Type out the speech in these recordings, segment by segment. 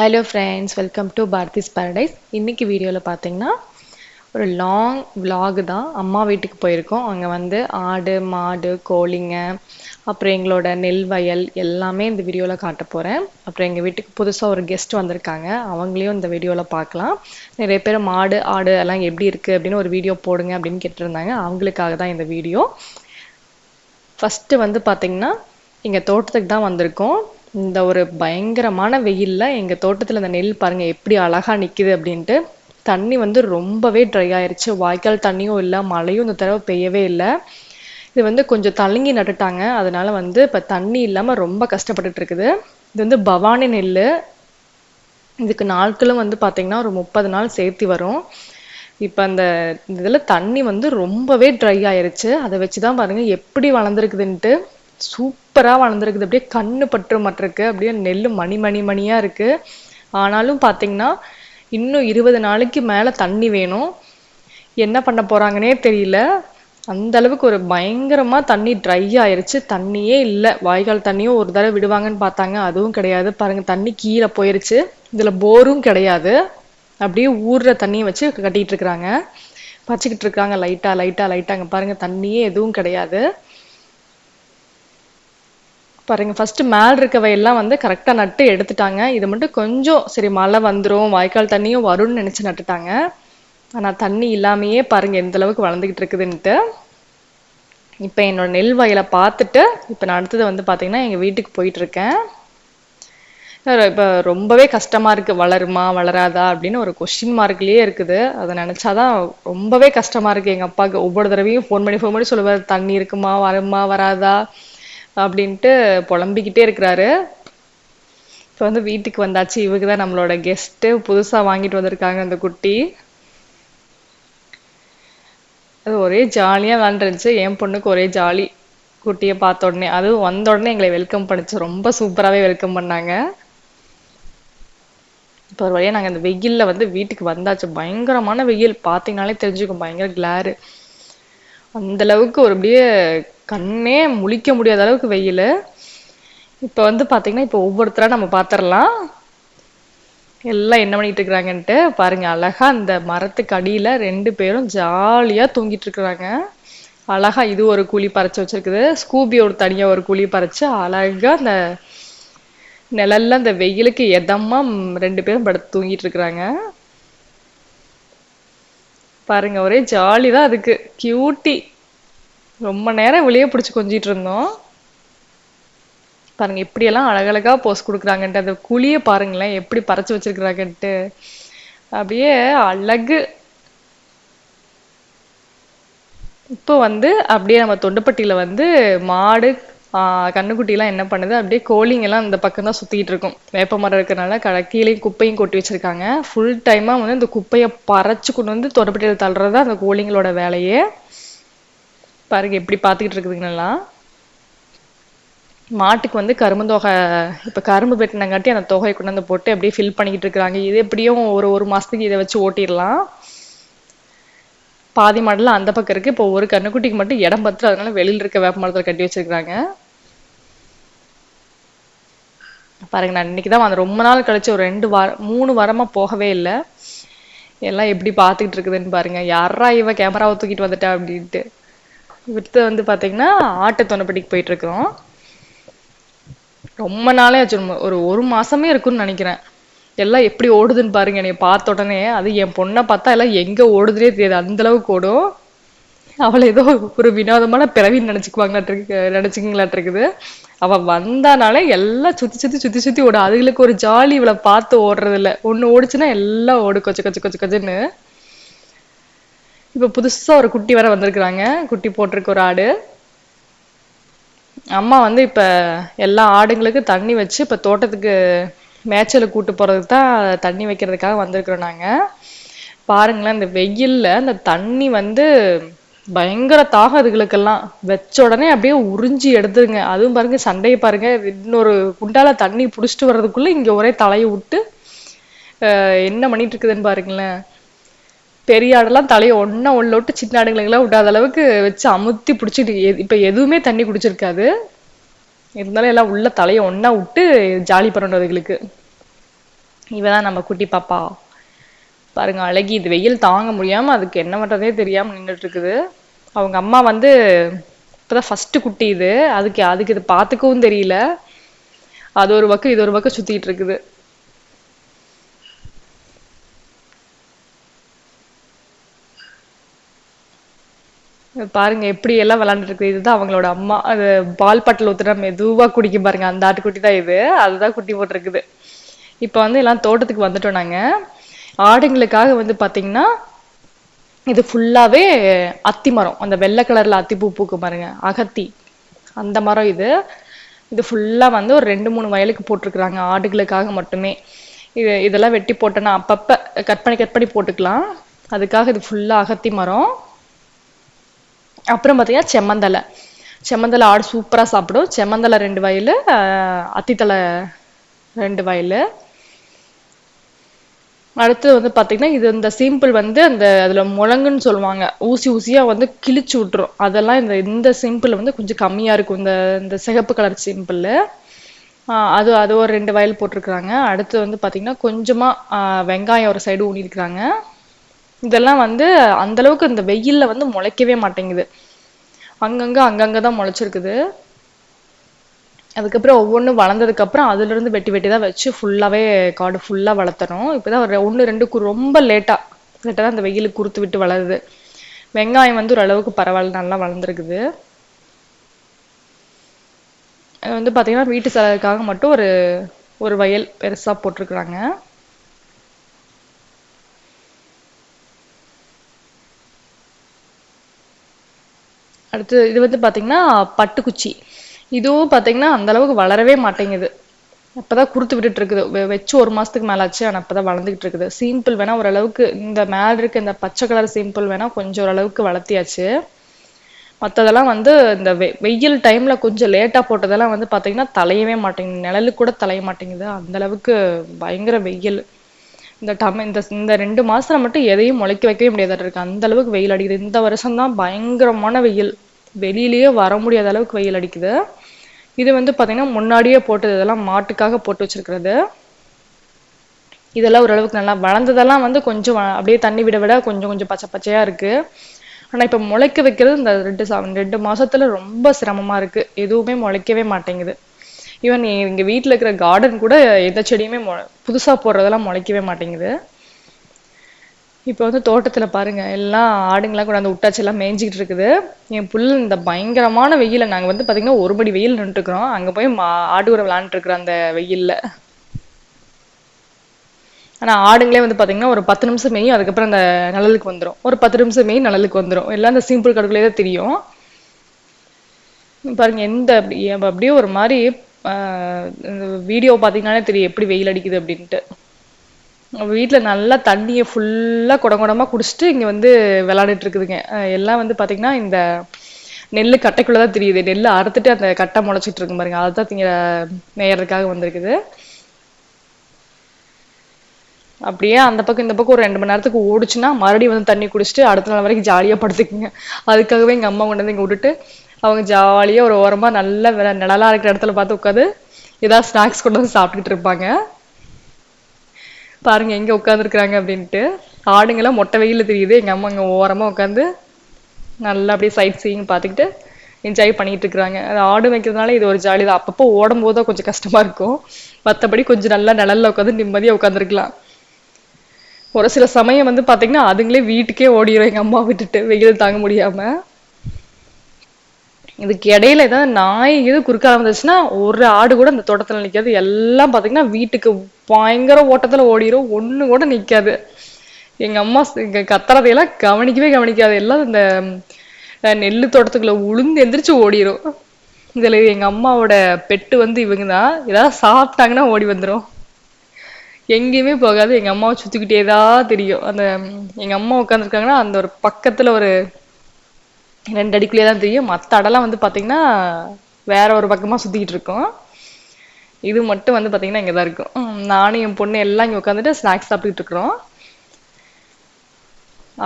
Hello friends welcome to Bharathi's Paradise இன்னைக்கு வீடியோவில் பார்த்தீங்கன்னா ஒரு லாங் vlog தான். அம்மா வீட்டுக்கு போயிருக்கோம். அங்கே வந்து ஆடு மாடு கோழிங்க அப்புறம் எங்களோட நெல் வயல் எல்லாமே இந்த வீடியோவில் காட்ட போகிறேன் அப்புறம் எங்கள் வீட்டுக்கு புதுசாக ஒரு கெஸ்ட் வந்திருக்காங்க. அவங்களையும் இந்த வீடியோவில் பார்க்கலாம். நிறைய பேர் மாடு ஆடு எல்லாம் எப்படி இருக்குது அப்படின்னு ஒரு வீடியோ போடுங்க அப்படின்னு கேட்டிருந்தாங்க. அவங்களுக்காக தான் இந்த வீடியோ ஃபஸ்ட்டு வந்து பார்த்தீங்கன்னா எங்கள் தோட்டத்துக்கு தான் வந்திருக்கோம். இந்த ஒரு பயங்கரமான வெயிலில் எங்கள் தோட்டத்தில் இந்த நெல் பாருங்கள் எப்படி அழகாக நிற்கிது அப்படின்ட்டு தண்ணி வந்து ரொம்பவே ட்ரை ஆயிடுச்சு வாய்க்கால் தண்ணியும் இல்லை மழையும் இந்த தடவை பெய்யவே இல்லை. இது வந்து கொஞ்சம் தலங்கி நட்டுட்டாங்க. அதனால வந்து இப்போ தண்ணி இல்லாமல் ரொம்ப கஷ்டப்பட்டுட்டு இருக்குது. இது வந்து பவானி நெல் இதுக்கு நாட்களும் வந்து பார்த்திங்கன்னா ஒரு முப்பது நாள் சேர்த்து வரும். இப்போ அந்த இதில் தண்ணி வந்து ரொம்பவே ட்ரை ஆயிருச்சு. அதை வச்சு தான் பாருங்கள் எப்படி வளர்ந்துருக்குதுன்ட்டு. சூப்பராக வளர்ந்துருக்குது. அப்படியே கண்ணு பற்று மட்டிருக்கு. அப்படியே நெல் மணி மணி மணியாக இருக்குது ஆனாலும் பார்த்தீங்கன்னா இன்னும் இருபது நாளைக்கு மேலே தண்ணி வேணும். என்ன பண்ண போகிறாங்கன்னே தெரியல. அந்த அளவுக்கு ஒரு பயங்கரமாக தண்ணி ட்ரை ஆயிடுச்சு தண்ணியே இல்லை. வாய்க்கால் தண்ணியும் ஒரு தடவை விடுவாங்கன்னு பார்த்தாங்க. அதுவும் கிடையாது. பாருங்கள் தண்ணி கீழே போயிருச்சு. இதில் போரும் கிடையாது. அப்படியே ஊறுற தண்ணியை வச்சு கட்டிகிட்டு இருக்கிறாங்க. பச்சிக்கிட்டு இருக்காங்க. லைட்டாக லைட்டாக லைட்டா அங்க தண்ணியே எதுவும் கிடையாது. பாருங்கள் ஃபஸ்ட்டு மேல் இருக்கவையெல்லாம் வந்து கரெக்டாக நட்டு எடுத்துட்டாங்க. இது மட்டும் கொஞ்சம் சரி மழை வந்துடும் வாய்க்கால் தண்ணியும் வரும்னு நினச்சி நட்டுட்டாங்க. ஆனால் தண்ணி இல்லாமையே பாருங்கள் எந்த அளவுக்கு இருக்குதுன்ட்டு. இப்போ என்னோட நெல் வயலை பார்த்துட்டு இப்போ நான் அடுத்தது வந்து பார்த்திங்கன்னா எங்கள் வீட்டுக்கு போயிட்டுருக்கேன் இப்போ ரொம்பவே கஷ்டமாக இருக்குது வளருமா வளராதா அப்படின்னு ஒரு கொஷின் மார்க்லேயே இருக்குது. அதை நினைச்சாதான் ரொம்பவே கஷ்டமாக இருக்குது எங்கள் அப்பாவுக்கு ஒவ்வொரு தடவையும் ஃபோன் பண்ணி ஃபோன் பண்ணி சொல்லுவார் தண்ணி இருக்குமா வருமா வராதா? அப்படின்ட்டு புலம்பிக்கிட்டே இருக்கிறாரு. இப்போ வந்து வீட்டுக்கு வந்தாச்சு. இவங்க தான் நம்மளோட கெஸ்ட்டு புதுசாக வாங்கிட்டு வந்திருக்காங்க அந்த குட்டி. அது ஒரே ஜாலியாக விளாண்டுருந்துச்சு என் பொண்ணுக்கு ஒரே ஜாலி குட்டியை பார்த்த உடனே. அதுவும் வந்த உடனே எங்களை வெல்கம் பண்ணிச்சு. ரொம்ப சூப்பராகவே வெல்கம் பண்ணாங்க. இப்போ ஒரு வழியாக நாங்கள் அந்த வெயிலில் வந்து வீட்டுக்கு வந்தாச்சு. பயங்கரமான வெயில். பார்த்தீங்கனாலே தெரிஞ்சுக்கும். பயங்கர கிளாரு அந்த அளவுக்கு ஒரு அப்படியே கண்ணே முழிக்க முடியாத அளவுக்கு வெயில். இப்போ வந்து பார்த்தீங்கன்னா இப்போ ஒவ்வொருத்தராக நம்ம பார்த்துடலாம் எல்லாம் என்ன பண்ணிட்டு இருக்கிறாங்கன்ட்டு பாருங்க அழகா அந்த மரத்துக்கு அடியில ரெண்டு பேரும் ஜாலியா தூங்கிட்டு இருக்கிறாங்க. அழகா இது ஒரு குழி பறிச்சு வச்சிருக்குது. ஸ்கூபி ஒரு தனியா ஒரு குழி பறிச்சு அழகா அந்த நிழல்ல அந்த வெயிலுக்கு எதமா ரெண்டு பேரும் படுத்து தூங்கிட்டு இருக்கிறாங்க. பாருங்க ஒரே ஜாலி தான் அதுக்கு. கியூட்டி ரொம்ப நேரம் வெளியே பிடிச்சி கொஞ்சிட்டு இருந்தோம். பாருங்க எப்படியெல்லாம் அழகழகா போஸ் கொடுக்குறாங்கன்ட்டு அந்த குழியை பாருங்களேன் எப்படி பறைச்சு வச்சிருக்கிறாங்கன்ட்டு. அப்படியே அழகு. இப்போ வந்து அப்படியே நம்ம தொண்டுப்பட்டியில வந்து மாடு கண்ணுக்குட்டிலாம் என்ன பண்ணுது? அப்படியே கோழிங்கெல்லாம் இந்த பக்கம் தான் சுத்திட்டு இருக்கும். வேப்ப மரம் இருக்கிறனால கட கீழேயும் குப்பையும் கொட்டி வச்சிருக்காங்க. ஃபுல் டைமா வந்து இந்த குப்பையை பறிச்சு கொண்டு வந்து தொண்டுப்பட்டியில தள்ளுறது தான் அந்த கோழிங்களோட வேலையே. பாருங்க எப்படி பார்த்துக்கிட்டு இருக்குதுங்கலாம் மாட்டுக்கு வந்து கரும்பு தொகை இப்போ கரும்பு வெட்டினங்காட்டி அந்த தொகையை கொண்டு வந்து போட்டு அப்படியே ஃபில் பண்ணிக்கிட்டு இருக்கிறாங்க. இது எப்படியும் ஒரு ஒரு மாதத்துக்கு இதை வச்சு ஓட்டிடலாம். பாதி மாடுலாம் அந்த பக்கம் இருக்கு. இப்போ ஒரு கண்ணுக்குட்டிக்கு மட்டும் இடம் பத்து அதனால வெளியில் இருக்க வேப்ப மரத்தில் கட்டி வச்சிருக்கிறாங்க. பாருங்க நான் இன்னைக்கு தான் வந்து ரொம்ப நாள் கழிச்சு ஒரு ரெண்டு வாரம் மூணு வாரமா போகவே இல்லை. எல்லாம் எப்படி பார்த்துக்கிட்டு இருக்குதுன்னு பாருங்க. யாரா இவ கேமராவை தூக்கிட்டு வந்துட்டா அப்படின்ட்டு. விட்டு வந்து பார்த்தீங்கன்னா ஆட்டு தொண்டப்பட்டிக்கு போயிட்டு இருக்கிறோம் ரொம்ப நாளே ஆச்சு. ஒரு ஒரு மாசமே இருக்கும்னு நினைக்கிறேன். எல்லாம் எப்படி ஓடுதுன்னு பாருங்க. என்னை பார்த்த உடனே அது என் பொண்ணை பார்த்தா எல்லாம் எங்கே ஓடுதுனே தெரியாது. அந்த அளவுக்கு ஓடும். அவளை ஏதோ ஒரு வினோதமான பிறவின்னு நினச்சிக்குவாங்களாட்டிருக்கு நினச்சிக்கிங்களாட்டிருக்குது அவள் வந்தானாலே எல்லாம் சுற்றி சுற்றி சுற்றி சுற்றி ஓடும். அதுகளுக்கு ஒரு ஜாலி இவளை பார்த்து ஓடுறதில்ல. ஒன்று ஓடிச்சுன்னா எல்லாம் ஓடு கொச்சு கொச்சு கொச்சு கொச்சுன்னு இப்போ புதுசாக ஒரு குட்டி வேற வந்திருக்கிறாங்க. குட்டி போட்டிருக்கு ஒரு ஆடு. அம்மா வந்து இப்போ எல்லா ஆடுங்களுக்கு தண்ணி வச்சு இப்போ தோட்டத்துக்கு மேய்ச்சலுக்கு கூட்டு போகிறதுக்கு தான் தண்ணி வைக்கிறதுக்காக வந்திருக்கிறோம் நாங்கள் பாருங்களேன் இந்த வெயிலில் அந்த தண்ணி வந்து பயங்கர தாகம் அதுகளுக்கெல்லாம். வச்ச உடனே அப்படியே உறிஞ்சி எடுத்துருங்க. அதுவும் பாருங்க சண்டையை பாருங்க. இன்னொரு குண்டால தண்ணி புடிச்சிட்டு வர்றதுக்குள்ள இங்க ஒரே தலையை விட்டு என்ன பண்ணிட்டு இருக்குதுன்னு பாருங்களேன். பெரிய ஆடெல்லாம் தலையை ஒன்றா உள்ள விட்டு சின்ன ஆடுங்களுக்கெல்லாம் விடாத அளவுக்கு வச்சு அமுத்தி பிடிச்சிட்டு இப்ப எதுவுமே தண்ணி குடிச்சிருக்காது. இருந்தாலும் எல்லாம் உள்ள தலையை ஒன்றா விட்டு ஜாலி பண்ணுறதுகளுக்கு அதுகளுக்கு இவதான் நம்ம குட்டி பாப்பா. பாருங்க அழகி இது வெயில் தாங்க முடியாம அதுக்கு என்ன பண்றதே தெரியாம நின்றுட்டு இருக்குது. அவங்க அம்மா வந்து இப்பதான் ஃபர்ஸ்ட் குட்டி இது. அதுக்கு அதுக்கு இது பாத்துக்கவும் தெரியல. அது ஒரு பக்கம் இது ஒரு பக்கம் சுத்திட்டு இருக்குது. பாருங்க எப்படி எல்லாம் விளையாண்டுட்டு இருக்கு இதுதான் அவங்களோட அம்மா அது பால் பாட்டில் ஊத்துனா மெதுவா குடிக்கும் பாருங்க அந்த ஆட்டுக்குட்டி தான் இது. அதுதான் குட்டி போட்டிருக்குது. இப்போ வந்து எல்லாம் தோட்டத்துக்கு வந்துட்டோம் நாங்க. ஆடுங்களுக்காக வந்து பாத்தீங்கன்னா இது ஃபுல்லாவே அத்தி மரம். அந்த வெள்ளை கலர்ல அத்தி பூ பூக்கும் பாருங்க அகத்தி. அந்த மரம் இது. இது ஃபுல்லா வந்து ஒரு ரெண்டு மூணு வயலுக்கு போட்டிருக்கிறாங்க ஆடுகளுக்காக மட்டுமே. இது இதெல்லாம் வெட்டி போட்டோன்னா அப்பப்போ கட் பண்ணி கட் பண்ணி போட்டுக்கலாம். அதுக்காக இது ஃபுல்லாக அகத்தி மரம். அப்புறம் பார்த்தீங்கன்னா செம்மந்தலை செம்மந்தலை ஆடு சூப்பராக சாப்பிடும். செம்மந்தலை ரெண்டு வயலு அத்தித்தலை ரெண்டு வயலு. அடுத்து வந்து பார்த்தீங்கன்னா இது இந்த சிம்பிள் வந்து அந்த அதில் முழங்குன்னு சொல்லுவாங்க. ஊசி ஊசியாக வந்து கிழிச்சு விட்டுரும். அதெல்லாம் இந்த இந்த சிம்பிள் வந்து கொஞ்சம் கம்மியாக இருக்கும். இந்த இந்த சிகப்பு கலர் சிம்பிள் அது அது ஒரு ரெண்டு வயல் போட்டிருக்கிறாங்க. அடுத்து வந்து பார்த்தீங்கன்னா கொஞ்சமாக வெங்காயம் ஒரு சைடு ஊனியிருக்கிறாங்க இதெல்லாம் வந்து அந்த அளவுக்கு இந்த வெயில்ல வந்து முளைக்கவே மாட்டேங்குது. அங்கங்க அங்கங்க தான் முளைச்சிருக்குது. அதுக்கப்புறம் ஒவ்வொன்றும் வளர்ந்ததுக்கு அப்புறம் அதுல இருந்து வெட்டி வெட்டி தான் வச்சு ஃபுல்லாவே காடு ஃபுல்லா வளர்த்தணும் இப்பதான் ஒரு ஒன்று ரெண்டு ரொம்ப லேட்டா லேட்டா தான் அந்த வெயிலுக்கு குறுத்து விட்டு வளருது. வெங்காயம் வந்து ஓரளவுக்கு பரவாயில்ல நல்லா வளர்ந்துருக்குது. அது வந்து பார்த்திங்கன்னா வீட்டு செலவுக்காக மட்டும் ஒரு ஒரு வயல் பெருசாக போட்டிருக்கிறாங்க. அடுத்து இது வந்து பார்த்திங்கன்னா பட்டுக்குச்சி. இதுவும் பார்த்தீங்கன்னா அந்த அளவுக்கு வளரவே மாட்டேங்குது. இப்பதான் குறுத்து விட்டுட்டு இருக்குது வச்சு ஒரு மாதத்துக்கு மேலே ஆச்சு. ஆனால் அப்போ இப்பதான் வளர்ந்துக்கிட்டு இருக்குது சிம்பிள் வேணா ஓரளவுக்கு இந்த மேல இருக்க இந்த பச்சை கலர் சிம்பிள் வேணா கொஞ்சம் ஓரளவுக்கு வளர்த்தியாச்சு. மற்றதெல்லாம் வந்து இந்த வெ வெயில் டைம்ல கொஞ்சம் லேட்டாக போட்டதெல்லாம் வந்து பார்த்திங்கன்னா தலையவே மாட்டேங்குது. நிழலுக்கு கூட தலைய மாட்டேங்குது. அந்த அளவுக்கு பயங்கர வெயில். இந்த டம் இந்த இந்த ரெண்டு மாசத்துல மட்டும் எதையும் முளைக்க வைக்கவே முடியாத இருக்கு. அந்த அளவுக்கு வெயில் அடிக்குது. இந்த வருஷம் தான் பயங்கரமான வெயில். வெளியிலயே வர முடியாத அளவுக்கு வெயில் அடிக்குது. இது வந்து பாத்தீங்கன்னா முன்னாடியே போட்டது. இதெல்லாம் மாட்டுக்காக போட்டு வச்சிருக்கிறது. இதெல்லாம் ஓரளவுக்கு நல்லா வளர்ந்ததெல்லாம் வந்து கொஞ்சம் வ- அப்படியே தண்ணி விட விட கொஞ்சம் கொஞ்சம் பச்சை பச்சையா இருக்கு. ஆனா இப்ப முளைக்க வைக்கிறது இந்த ரெண்டு சா ரெண்டு மாசத்துல ரொம்ப சிரமமா இருக்கு. எதுவுமே முளைக்கவே மாட்டேங்குது. ஈவன் எங்கள் வீட்டில் இருக்கிற கார்டன் கூட எந்த செடியுமே மொ- புதுசாக போடுறதெல்லாம் முளைக்கவே மாட்டேங்குது. இப்போ வந்து தோட்டத்தில் பாருங்க எல்லாம் ஆடுங்கெல்லாம் கூட அந்த உட்டாச்செல்லாம் மேய்ஞ்சிக்கிட்டு இருக்குது. என் புல் இந்த பயங்கரமான வெயில நாங்கள் வந்து பார்த்திங்கன்னா ஒரு மணி வெயில் நின்றுட்டுருக்குறோம் அங்கே போய் மா ஆடு கூட விளையாண்டுட்டு அந்த வெயிலில். ஆனால் ஆடுங்களே வந்து பார்த்திங்கன்னா ஒரு பத்து நிமிஷம் மேயும் அதுக்கப்புறம் அந்த நிழலுக்கு வந்துடும் ஒரு பத்து நிமிஷம் மேயும் நிழலுக்கு வந்துடும் எல்லாம் அந்த சிம்பிள் கடுக்குள்ளே தான் தெரியும். பாருங்க எந்த அப்படி அப்படியே ஒரு மாதிரி இந்த வீடியோ பார்த்தீங்கன்னா தெரியும் எப்படி வெயில் அடிக்குது அப்படின்ட்டு. வீட்டில் நல்லா தண்ணியை ஃபுல்லாக குடம் குடமாக குடிச்சிட்டு இங்கே வந்து விளையாடிட்டு இருக்குதுங்க. எல்லாம் வந்து பார்த்திங்கன்னா இந்த நெல் கட்டைக்குள்ளே தான் தெரியுது. நெல் அறுத்துட்டு அந்த கட்டை முளைச்சிட்டு இருக்கும் பாருங்க. அதான் திங்க நேயறதுக்காக வந்திருக்குது. அப்படியே அந்த பக்கம் இந்த பக்கம் ஒரு ரெண்டு மணி நேரத்துக்கு ஓடிச்சுன்னா மறுபடியும் வந்து தண்ணி குடிச்சிட்டு அடுத்த நாள் வரைக்கும் ஜாலியாக படுத்துக்குங்க. அதுக்காகவே எங்கள் அம்மா கொண்டு வந்து இங்கே விட்டுட்டு அவங்க ஜாலியாக ஒரு ஓரமாக நல்ல நிழலாக இருக்கிற இடத்துல பார்த்து உட்காந்து ஏதாவது ஸ்நாக்ஸ் கொண்டு வந்து சாப்பிட்டுக்கிட்டு இருப்பாங்க. பாருங்கள் எங்கே உட்காந்துருக்குறாங்க அப்படின்ட்டு. ஆடுங்கெல்லாம் மொட்டை வெயிலில் தெரியுது. எங்கள் அம்மா அங்கே ஓரமாக உட்காந்து நல்லா அப்படியே சைட் சீயிங் பார்த்துக்கிட்டு என்ஜாய் பண்ணிட்டு இருக்கிறாங்க. அது ஆடு வைக்கிறதுனால இது ஒரு ஜாலி தான். அப்பப்போ ஓடும் போது தான் கொஞ்சம் கஷ்டமா இருக்கும். மற்றபடி கொஞ்சம் நல்லா நிழல்ல உட்காந்து நிம்மதியாக உட்காந்துருக்கலாம் ஒரு சில சமயம் வந்து பாத்தீங்கன்னா அதுங்களே வீட்டுக்கே ஓடிரும். எங்கள் அம்மா விட்டுட்டு வெயில் தாங்க முடியாமல் இதுக்கு இடையில ஏதாவது நாய் இது குறுக்கால வந்துச்சுன்னா ஒரு ஆடு கூட இந்த தோட்டத்துல நிக்காது. எல்லாம் பாத்தீங்கன்னா வீட்டுக்கு பயங்கர ஓட்டத்துல ஓடிரும். ஒண்ணு கூட நிக்காது. எங்க அம்மா இங்க கத்துறதையெல்லாம் கவனிக்கவே கவனிக்காது. எல்லாம் இந்த நெல் தோட்டத்துக்குள்ளே தோட்டத்துக்குள்ள உளுந்து எந்திரிச்சு ஓடிரும். இதுல எங்க அம்மாவோட பெட்டு வந்து இவங்க தான் ஏதாவது சாப்பிட்டாங்கன்னா ஓடி வந்துடும் எங்கேயுமே போகாது. எங்க அம்மாவை சுத்திக்கிட்டே தான் தெரியும். அந்த எங்கள் எங்க அம்மா உட்காந்துருக்காங்கன்னா அந்த ஒரு பக்கத்துல ஒரு ரெண்டு அடிக்குள்ளேயே தான் தெரியும். மற்ற அடெல்லாம் வந்து பார்த்தீங்கன்னா வேற ஒரு பக்கமாக சுற்றிக்கிட்டு இருக்கோம். இது மட்டும் வந்து பார்த்திங்கன்னா இங்கே தான் இருக்கும் நானும் என் பொண்ணு எல்லாம் இங்கே உட்காந்துட்டு ஸ்நாக்ஸ் சாப்பிட்டுட்டு இருக்கிறோம்.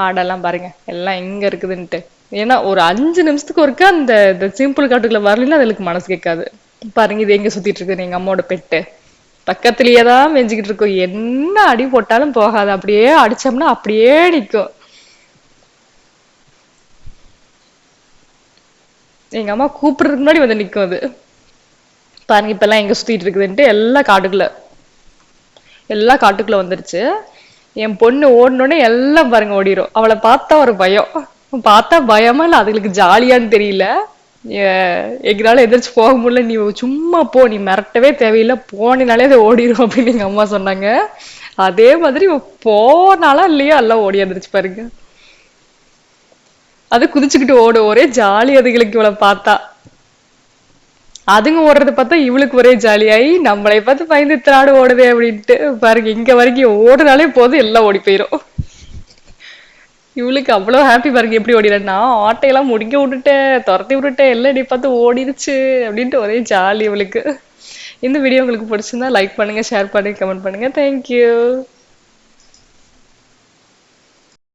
ஆடெல்லாம் பாருங்க. எல்லாம் எங்கே இருக்குதுன்ட்டு. ஏன்னா ஒரு அஞ்சு நிமிஷத்துக்கு ஒருக்கா அந்த இந்த சிம்பிள் காட்டுக்குள்ள வரலைன்னா அதுக்கு மனசு கேட்காது. பாருங்க இது எங்கே சுற்றிட்டு இருக்குது எங்கள் அம்மாவோட பெட்டு. பக்கத்துலயே தான் மெஞ்சிக்கிட்டு இருக்கும். என்ன அடி போட்டாலும் போகாது. அப்படியே அடிச்சோம்னா அப்படியே நிற்கும் எங்க அம்மா கூப்பிடுறதுக்கு முன்னாடி வந்து நிற்கும் அது. பாருங்க இப்பெல்லாம் எங்க சுத்திட்டு இருக்குதுன்ட்டு எல்லா காட்டுக்குள்ள எல்லாம் காட்டுக்குள்ள வந்துருச்சு. என் பொண்ணு ஓடணுன்னே எல்லாம் பாருங்க ஓடிரும். அவளை பார்த்தா ஒரு பயம். பார்த்தா பயமா இல்லை அதுகளுக்கு ஜாலியான்னு தெரியல. ஏ- எங்களால எதிர்த்து போக முடியல. நீ சும்மா போ நீ மிரட்டவே தேவையில்லை. போனினாலே அது ஓடிரும் அப்படின்னு எங்க அம்மா சொன்னாங்க. அதே மாதிரி போனாலும் இல்லையோ இல்லையா எல்லாம் ஓடி எந்திரிச்சு பாருங்க. அது குதிச்சுக்கிட்டு ஓடும். ஒரே ஜாலி அதுகளுக்கு இவளை பார்த்தா. அதுங்க ஓடுறத பார்த்தா இவளுக்கு ஒரே ஜாலியாயி நம்மளை பார்த்து பயந்து திராடு ஓடுதே அப்படின்ட்டு பாருங்க இங்க வரைக்கும் ஓடுனாலே போதும் எல்லாம் ஓடி போயிரும். இவளுக்கு அவ்வளவு ஹாப்பி பாருங்க எப்படி ஓடிடுறேன் நான் ஆட்டையெல்லாம் முடிக்க விட்டுட்டேன் துரத்தி விட்டுட்டேன் எல்லாம் என்னை பார்த்து ஓடிடுச்சு அப்படின்ட்டு ஒரே ஜாலி இவளுக்கு. இந்த வீடியோ உங்களுக்கு பிடிச்சிருந்தா லைக் பண்ணுங்க ஷேர் பண்ணுங்க கமெண்ட் பண்ணுங்க. தேங்க்யூ